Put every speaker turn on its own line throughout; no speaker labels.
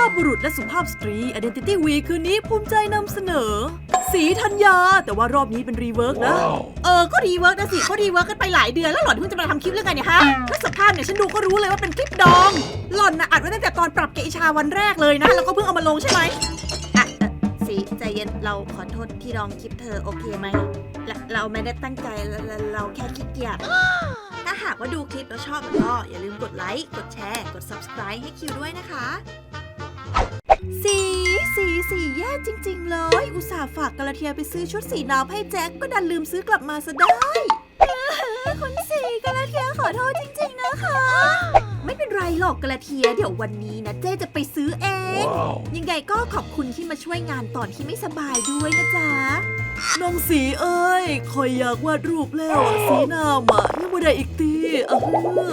าพบุรุษและสุภาพสตรี Identity Week คืนนี้ภูมิใจนำเสนอ สีธัญญา แต่ว่ารอบนี้เป็นรีเวิร์กนะ
เออ ก็รีเวิร์กนะสิก็รีเวิร์กกันไปหลายเดือนแล้วหล่อนเพิ่งจะมาทำคลิปเรื่องไงเนี่ยฮะแล้วสภาพเนี่ยฉันดูก็รู้เลยว่าเป็นคลิปดอง หล่อนนะอัดไว้ตั้งแต่ตอนปรับเกอิชาวันแรกเลยนะ แล้วก็เพิ่งเอามาลงใช่ไหมอะเอ่อสีใจเย็นเราขอโทษที่ดองคลิปเธอโอเคไหมเราเราไม่ได้ตั้งใจเราเราเราแค่ขี้เกียจ ถ้าหากว่าดูคลิปแล้วชอบก็อย่าลืมกดไลค์ กดแชร์ กด subscribe ให้คิวด้วยนะคะ สีสีสีแย่จริง ๆ เลย อุตส่าห์ฝากกระเทียไปซื้อชุดสีน้ำให้แจ็คก็ดันลืมซื้อกลับมาซะได้ อกกระเทียเดี๋ยววันนี้นะเจ๊จะไปซื้อเอง ยังไงก็ขอบคุณที่มาช่วยงานตอนที่ไม่สบายด้วยนะจ๊ะ
น้องสีเอ้ยคอยอยากวาดรูปแล้วอะสีน้ำอะยังไม่ได้อีกตีเอ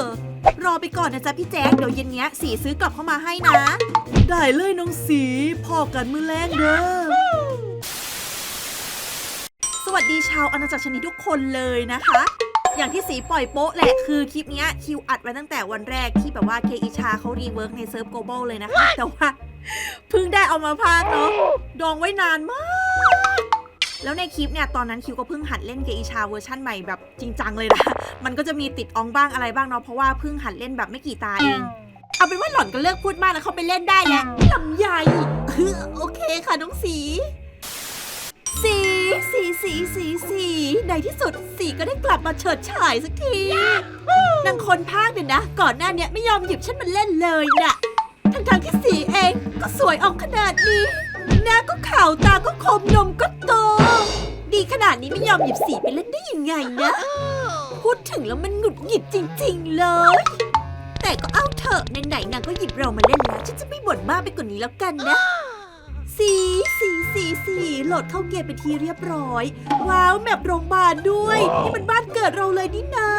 อ
รอไปก่อนนะจ๊ะพี่แจ๊คเดี๋ยวเย็นเนี้ยสีซื้อกลับเข้ามาให้นะ
ได้เลยน้องสีพอกันมือแรงเด้อ
สวัสดีชาวอาณาจักรชนิดทุกคนเลยนะคะ อย่างที่สีปล่อยโป๊ะแหละ คือคลิปเนี้ยคิวอัดไว้ตั้งแต่วันแรกที่แบบว่าเคอิชาเขารีเวิร์กในเซิร์ฟโกลบอลเลยนะคะ แต่ว่าเพิ่งได้เอามาพากย์เนาะดองไว้นานมาก แล้วในคลิปเนี่ยตอนนั้นคิวก็เพิ่งหัดเล่นเกอิชาเวอร์ชั่นใหม่แบบจริงจังเลยนะ มันก็จะมีติดอองบ้างอะไรบ้างเนาะเพราะว่าเพิ่งหัดเล่นแบบไม่กี่ตาเองเอาเป็นว่าหล่อนก็เลิกพูดมากแล้วเขาไปเล่นได้แล้วลำใหญ่โอเคค่ะน้องสีสี สีสีสีสีในที่สุดสีก็ได้กลับมาเฉิดฉายสักทีนางคนภาคเนี่ยนะ ก่อนหน้าเนี้ยไม่ยอมหยิบฉันมาเล่นเลยน่ะทั้งทางๆที่สีเองก็สวยออกขนาดนี้หน้าก็ขาวตาก็คมนมก็โต ดีขนาดนี้ไม่ยอมหยิบสีไปเล่นได้ยังไงนะ พูดถึงแล้วมันหงุดหงิดจริง ๆ เลย แต่ก็เอาเถอะไหนๆนางก็หยิบเรามาเล่นแล้วฉันจะไม่บ่นมากไปกว่านี้แล้วกันนะ สีสีสีสีโหลดเข้าเกมเป็นที่เรียบร้อย ว้าว แมปโรงพยาบาลด้วยนี่มันบ้านเกิดเราเลยนี่นา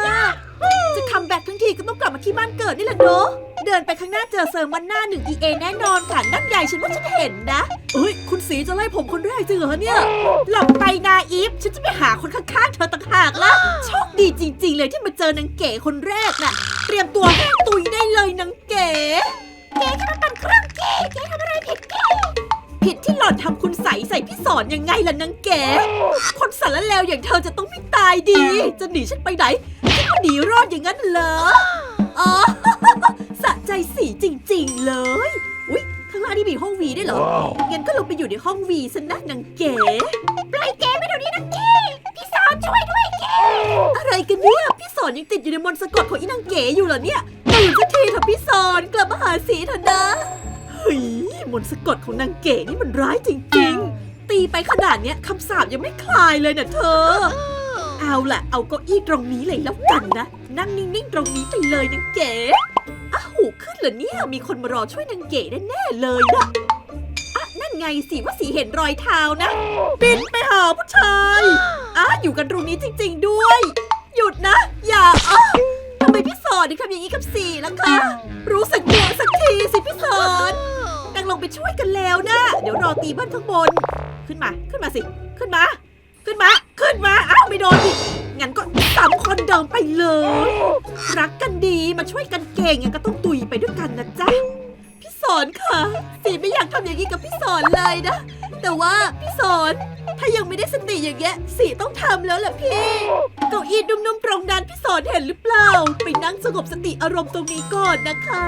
จะคัมแบ็กทั้งทีก็ต้องกลับมาที่บ้านเกิดนี่แหละเนอะเดินไปข้างหน้าเจอเซิร์ฟมันหน้าหนึ่ง EA แน่นอนค่ะนั่นใหญ่ฉันว่าฉันเห็นนะ
เอ้ย คุณสีจะไล่ผมคนแรกจริงเหรอเนี่ย
หลบไปนาอีฟฉันจะไปหาคนข้างๆเธอต่างหากละโชคดีจริง ๆ เลยที่มาเจอนางเก๋คนแรกน่ะ เตรียมตัวแห้งตุยได้เลยนางเก๋เก๋จะมาปั่นเครื่องเก๋เก๋ทำอะไรผิดเก๋ ผิดที่หล่อนทำคุณใสใส่พี่สอนยังไงล่ะนางเก๋คนสารเลวอย่างเธอจะต้องไม่ตายดี จะหนีฉันไปไหนฉันก็หนีรอดอย่างนั้นเหรออ๋อสะใจสีจริง ๆ เลย อุ๊ยข้างล่างนี่มีห้องวีด้วยเหรองั้นก็ลงไปอยู่ในห้องวีซะนะนางเก๋ปล่อยเก๋ไปเดี๋ยวนี้นางเก๋พี่สอนช่วยด้วยเก๋อะไรกันเนี่ยพี่สอนยังติดอยู่ในมนต์สะกดของอีนางเก๋อยู่เหรอเนี่ยตื่นสักทีเถอะพี่สอนกลับมาหาสีเถอะนะ
เฮ้ยมนต์สะกดของนางเก๋นี่มันร้ายจริง
ตีไปขนาดเนี้ยคำสาปยังไม่คลายเลยนะเธอ เอาล่ะ เอาเก้าอี้ตรงนี้เลยแล้วกันนะ นั่งนิ่งๆตรงนี้ไปเลยนางเก๋อ้าวหูขึ้นเหรอเนี่ย มีคนมารอช่วยนางเก๋แน่ๆเลยนะอะนั่นไงสิว่าสีเห็นรอยเท้านะ
ๆบินไปหาผู้ชาย
อะอยู่กันตรงนี้จริง ๆด้วย หยุดนะ อย่าอ้าวทำไมพี่สอนถึงทำอย่างนี้กับสีล่ะคะ รู้สึกตัวสักทีสิพี่สอนดั งไปช่วยกันแล้วนะ เดี๋ยวรอตีบ้านข้างบน ขึ้นมา ขึ้นมาสิ ขึ้นมา ขึ้นมา ขึ้นมา อ้าวไม่โดนอีกงั้นก็สามคนเดิมไปเลย รักกันดีมาช่วยกันเก่งงั้นก็ต้องตุยไปด้วยกันนะจ๊ะ พี่สอนค่ะ สีไม่อยากทำอย่างนี้กับพี่สอนเลยนะ แต่ว่าพี่สอนถ้ายังไม่ได้สติอย่างเงี้ยสีต้องทำแล้วแหละพี่ เก้าอี้นุ่มๆตรงนั้นพี่สอนเห็นหรือเปล่า ไปนั่งสงบสติอารมณ์ตรงนี้ก่อนนะคะ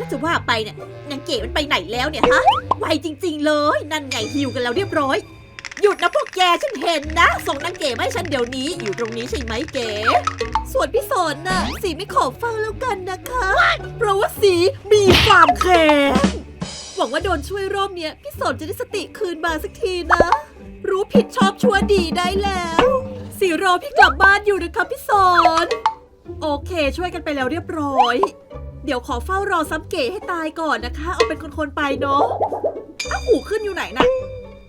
แล้วจะว่าไปเนี่ยนางเก๋มันไปไหนแล้วเนี่ยฮะ ไวจริง ๆ เลย นั่นไงหิวกันแล้วเรียบร้อย หยุดนะพวกแกฉันเห็นนะ ส่งนางเก๋มาให้ฉันเดี๋ยวนี้ อยู่ตรงนี้ใช่ไหมเก๋ ส่วนพี่สนน่ะ สีไม่ขอฟังแล้วกันนะคะ เพราะว่าสีมีความแค้นหวังว่าโดนช่วยรอบเนี้ยพี่สนจะได้สติคืนมาสักทีนะ รู้ผิดชอบชั่วดีได้แล้ว สีรอพี่กลับบ้านอยู่นะคะพี่สนโอเค ช่วยกันไปแล้วเรียบร้อย ดี๋ยวขอเฝ้ารอซ้ำเก๋ให้ตายก่อนนะคะ เอาเป็นคนๆไปเนาะอ้าวหูขึ้นอยู่ไหนนะ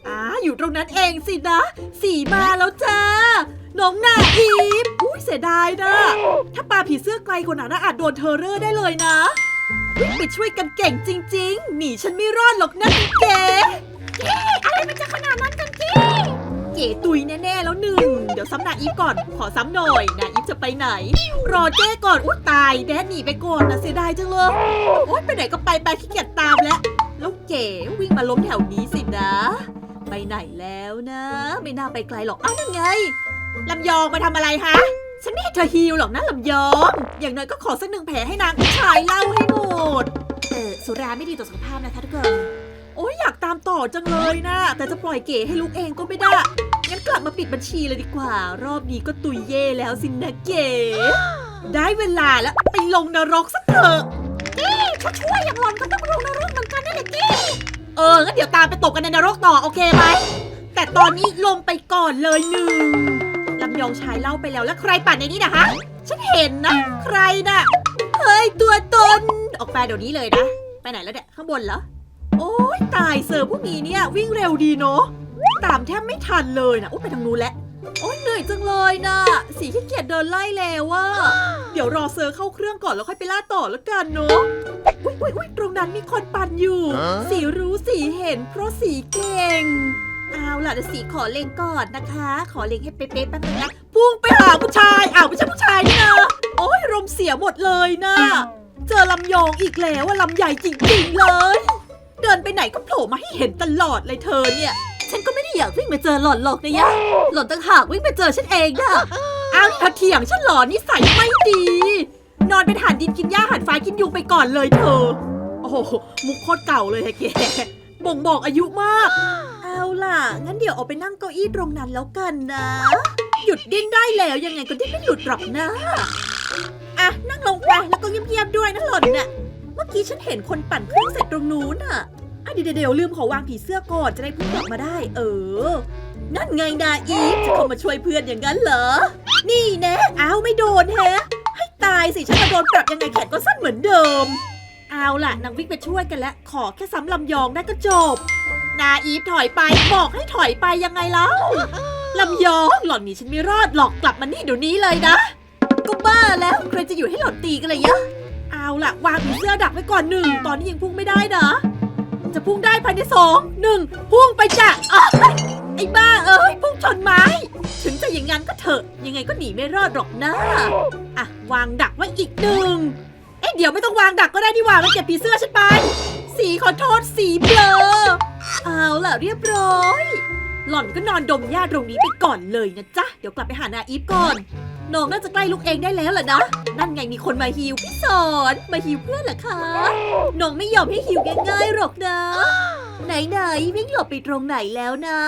อ่าอยู่ตรงนั้นเองสินะ สีมาแล้วจ้า น้องนาอีฟอุ้ยเสียดายนะ ถ้าปลาผีเสื้อไกลคนนั้นน่ะอาจโดนเทอร์เรอร์ได้เลยนะอุ๊ยไปช่วยกันเก่งจริง ๆ หนีฉันไม่รอดหรอกนะเก๋เก๋อะไรมันจะขนาดนั้นกันเก๋เก๋ก๋ตุยแน่ๆแล้วหนึ่ง เดี๋ยวซ้ำนาอีฟก่อน ขอซ้ำหน่อยนาอีฟจะไปไหน รอเจ้ก่อน อุ้ยตาย แดดหนีไปก่อนนะเสียดายจังเลย โอ๊ยไปไหนก็ไปไปขี้เกียจตามแล้วล้วเก๋วิ่งมาล้มแถวนี้สินะ ไปไหนแล้วนะ ไม่น่าไปไกลหรอก อ้าวนั่นไงลำยองมาทำอะไรฮะ ฉันไม่ให้เธอฮิวหรอกนะลำยอง อย่างน้อยก็ขอสักหนึ่งแผลให้นางผู้ชายเล่าให้หมด เออสุราไม่ดีต่อสุขภาพนะคะทุกคนโอ้ยอยากตามต่อจังเลยนะ แต่จะปล่อยเก๋ให้ลูกเองก็ไม่ได้ กลับมาปิดบัญชีเลยดีกว่า รอบนี้ก็ตุยเย่แล้วสินะเก๋ ได้เวลาแล้วไปลงนรกสักเถอะเก้เขาช่วยอย่างหลอนก็ต้องลงนรกเหมือนกันนั่นแหละเก้เอองั้นเดี๋ยวตามไปตกกันในนรกต่อโอเคไหมแต่ตอนนี้ลงไปก่อนเลยหนึ่งลำยองชายเล่าไปแล้วแล้วใครปั่นในนี้นะฮะฉันเห็นนะ ใครน่ะเฮ้ยตัวตน ออกไปเดี๋ยวนี้เลยนะ ไปไหนแล้วเนี่ยข้างบนเหรอโอ้ยตายเซอร์พวกนี้เนี่ยวิ่งเร็วดีเนาะ ตามแทบไม่ทันเลยนะโอ้ไปทางนู้นแล้วโอ้ยเหนื่อยจังเลยนะสีขี้เกียจเดินไล่แล้วว่าเดี๋ยวรอเซอร์เข้าเครื่องก่อนแล้วค่อยไปล่าต่อแล้วกันเนาะอุ้ยอุ้ยอุ้ยตรงนั้นมีคนปั่นอยู่
ฮะ
สีรู้สีเห็น เพราะสีเก่ง เอาล่ะเดี๋ยวสีขอเลงก่อนนะคะ ขอเลงให้เป๊ะๆแป๊บนึงนะพุ่งไปหาผู้ชายอ้าวไม่ใช่ผู้ชายนี่นะโอ้ยรมเสียหมดเลยนะเจอลำยองอีกแล้วว่าลำใหญ่จริงๆเลย เดินไปไหนก็โผล่มาให้เห็นตลอดเลยเธอเนี่ย ฉันก็ไม่ได้อยากวิ่งไปเจอหล่อนหรอกนะยะ หล่อนต่างหากวิ่งไปเจอฉันเองนะอ้าวเธอเถียงฉันเหรอนิสัยไม่ดี นอนเป็นหันดินกินหญ้าหันฟ้ากินยุงไปก่อนเลยเธอ โอ้โห มุกโคตรเก่าเลยฮะแกบ่งบอกอายุมาก เอาล่ะ งั้นเดี๋ยวออกไปนั่งเก้าอี้ตรงนั้นแล้วกันนะ หยุดดิ้นได้แล้วยังไงก็ดิ้นไม่หลุดหรอกนะอะนั่งลงไปแล้วก็เงียบๆด้วยนะหล่อนน่ะ เมื่อกี้ฉันเห็นคนปั่นเครื่องเสร็จตรงนู้นอะ อะเดี๋ยวเดี๋ยวลืมขอวางผีเสื้อก่อนจะได้พุ่งกลับมาได้ เออ นั่นไงนาอีฟจะเข้ามาช่วยเพื่อนอย่างนั้นเหรอ นี่แนะอ้าวไม่โดนแฮะ ให้ตายสิฉันจะโดนปรับยังไงแขนก็สั้นเหมือนเดิม เอาล่ะนางวิกไปช่วยกันแล้วขอแค่ซ้ำลำยองได้ก็จบ นาอีฟถอยไปบอกให้ถอยไปยังไงแล้วลำยองหล่อนหนีฉันไม่รอดหรอกกลับมานี่เดี๋ยวนี้เลยนะ ก็บ้าแล้วใครจะอยู่ให้หล่อนตีกันเลยยะ เอาล่ะวางผีเสื้อดักไว้ก่อนหนึ่งตอนนี้ยังพุ่งไม่ได้นะ จะพุ่งได้ภายในสองหนึ่งพุ่งไปจ้ะอ้าวไอ้บ้าเอ้ยพุ่งชนไม้ ถึงจะอย่างงั้นก็เถอะ ยังไงก็หนีไม่รอดหรอกนะ อะ วางดักไว้อีกหนึ่งเอ๊ะเดี๋ยวไม่ต้องวางดักก็ได้นี่หว่ามันเก็บผีเสื้อฉันไป สีขอโทษสีเบลอเอาล่ะเรียบร้อย หล่อนก็นอนดมหญ้าตรงนี้ไปก่อนเลยนะจ๊ะ เดี๋ยวกลับไปหานาอีฟก่อน น้องน่าจะใกล้ลูกเองได้แล้วล่ะนะ นั่นไงมีคนมาฮิวพี่สอนมาฮิวเพื่อนเหรอคะ น้องไม่ยอมให้ฮิวง่ายๆหรอกนะ ไหนๆวิ่งหลบไปตรงไหนแล้วนะ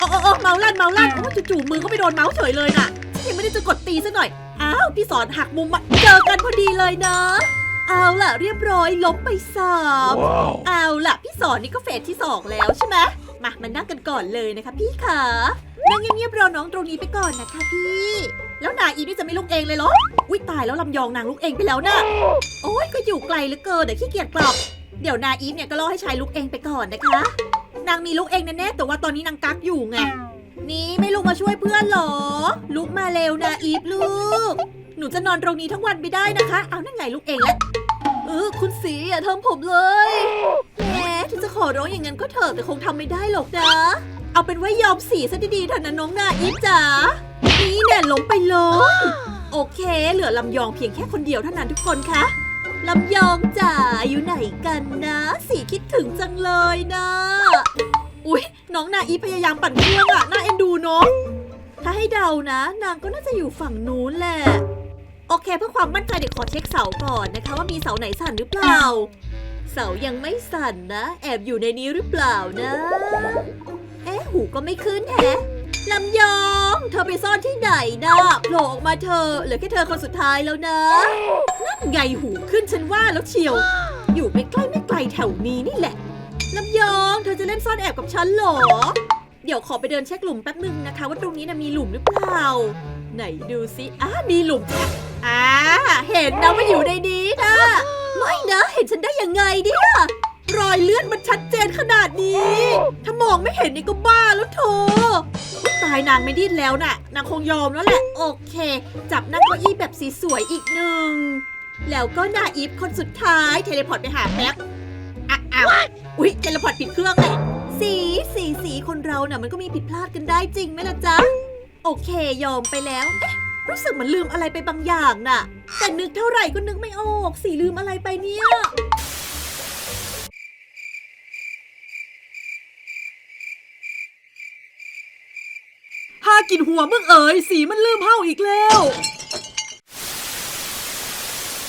อ๋ออ๋อเมาลั่นเมาลั่นโอ้จู่ๆมือก็ไปโดนเมาส์เฉยเลยน่ะฉันยังไม่ได้จะกดตีซะหน่อย อ้าวพี่สอนหักมุมมาเจอกันพอดีเลยนะเอาล่ะเรียบร้อยล้มไปสาม
Wow.
เอาล่ะ พี่สอนนี่ก็เฟสที่สองแล้วใช่ไหมมามานั่งกันก่อนเลยนะคะพี่ขานั่งเงียบๆรอน้องตรงนี้ไปก่อนนะคะพี่ แล้วนาอีนี่จะไม่ลุกเองเลยเหรอ อุ้ยตายแล้วลำยองนางลุกเองไปแล้วนะโอ้ยก็อยู่ไกลเหลือเกินเดี๋ยวขี้เกียจกลับ เดี๋ยวนาอีฟเนี่ยก็รอให้ชายลุกเองไปก่อนนะคะ นางมีลุกเองแน่ๆแต่ว่าตอนนี้นางกักอยู่ไง นี่ไม่ลุกมาช่วยเพื่อนเหรอ ลุกมาเร็วนาอีฟลูก หนูจะนอนตรงนี้ทั้งวันไม่ได้นะคะ เอานั่นไงลุกเองล้วเออคุณสีอย่าทำผมเลยแหมถึงจะขอร้องอย่างนั้นก็เถอะแต่คงทำไม่ได้หรอกนะ เอาเป็นว่ายอมสีซะดีๆเถอะนะน้องนาอีฟจ๋า นี่เนี่ยล้มไปเลยโอเค เหลือลำยองเพียงแค่คนเดียวเท่านั้นทุกคนคะลำยองจ๋าอยู่ไหนกันนะ สีคิดถึงจังเลยนะ อุ๊ย น้องนาอีพยายามปั่นเครื่องอะน่าเอ็นดูเนาะถ้าให้เดานะ นางก็น่าจะอยู่ฝั่งนู้นแหละ โอเคเพื่อความมั่นใจเดี๋ยวขอเช็คเสาก่อนนะคะ ว่ามีเสาไหนสั่นหรือเปล่า เสายังไม่สั่นนะ แอบอยู่ในนี้หรือเปล่านะ เอ๊ะหูก็ไม่ขึ้นแฮะ ลำยอง เธอไปซ่อนที่ไหนนะโผล่ออกมาเธอเหลือแค่เธอคนสุดท้ายแล้วนะนั่นไงหูขึ้นฉันว่าแล้วเชียว อยู่ไม่ใกล้ไม่ไกลแถวนี้นี่แหละลำยองเธอจะเล่นซ่อนแอบกับฉันเหรอ เดี๋ยวขอไปเดินเช็คหลุมแป๊บนึงนะคะ ว่าตรงนี้นะมีหลุมหรือเปล่า ไหนดูสิอ้ามีหลุมจ้ะอ่าเห็นนะว่าอยู่ในนี้นะไม่นะ เห็นฉันได้ยังไงเนี่ย รอยเลือดมันชัดเจนขนาดนี้ ถ้ามองไม่เห็นนี่ก็บ้าแล้วเธอตายนางไม่ดิ้นแล้วนะ่ะ นางคงยอมแล้วแหละ โอเค จับนั่งเก้าอี้แบบสีสวยอีกหนึ่ง แล้วก็นาอีฟคนสุดท้ายเทเลพอร์ตไปหาแม็กอ้าวอุ๊ยเทเลพอร์ตผิดเครื่องแหละสีสีสีคนเราเนะ่ะมันก็มีผิดพลาดกันได้จริงไหมล่ะจ๊ะ โอเคยอมไปแล้ว เอ๊ะรู้สึกเหมือนลืมอะไรไปบางอย่างน่ะ แต่นึกเท่าไหร่ก็นึกไม่ออก สีลืมอะไรไปเนี่ย
กินหัวมึงเอ๋ยสีมันลืมเฮาอีกแล้ว